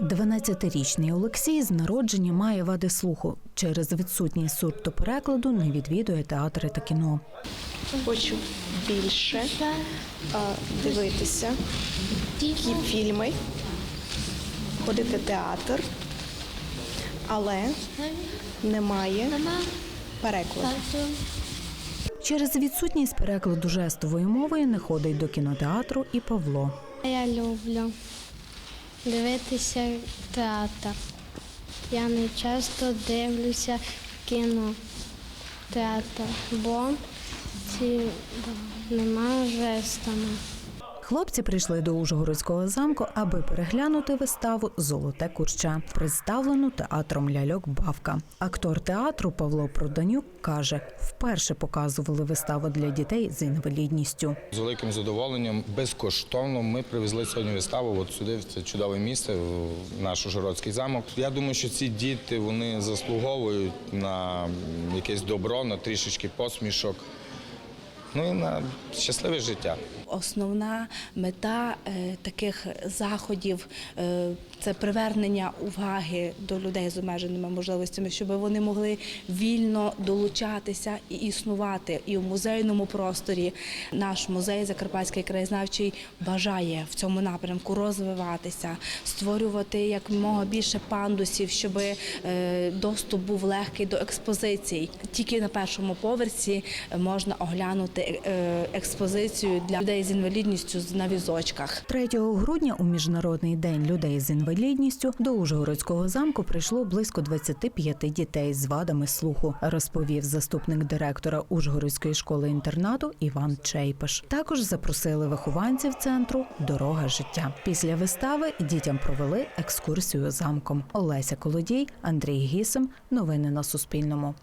12-річний Олексій з народження має вади слуху. Через відсутність сурдоперекладу не відвідує театри та кіно. Хочу більше а, дивитися кі- фільми, ходити в театр, але немає перекладу. Через відсутність перекладу жестовою мовою не ходить до кінотеатру і Павло. Я люблю дивитися театр. Я не часто дивлюся кіно театр, бо ці немає жестами. Хлопці прийшли до Ужгородського замку, аби переглянути виставу Золоте курча, представлену театром ляльок Бавка. Актор театру Павло Проданюк каже, вперше показували виставу для дітей з інвалідністю. З великим задоволенням безкоштовно ми привезли сьогодні виставу от сюди, в це чудове місце, в наш Ужгородський замок. Я думаю, що ці діти вони заслуговують на якесь добро, на трішечки посмішок. Ну і на щасливе життя. Основна мета е, таких заходів е, це привернення уваги до людей з обмеженими можливостями, щоб вони могли вільно долучатися і існувати. І в музейному просторі наш музей Закарпатський краєзнавчий бажає в цьому напрямку розвиватися, створювати якомога більше пандусів, щоб е, доступ був легкий до експозицій. Тільки на першому поверсі можна оглянути е, експозицію для людей з інвалідністю на візочках. 3 грудня у міжнародний день людей з інвалідністю до Ужгородського замку прийшло близько 25 дітей з вадами слуху, розповів заступник директора Ужгородської школи інтернату Іван Чейпеш. Також запросили вихованців центру Дорога життя. Після вистави дітям провели екскурсію замком. Олеся Колодій, Андрій Гісем. Новини на Суспільному.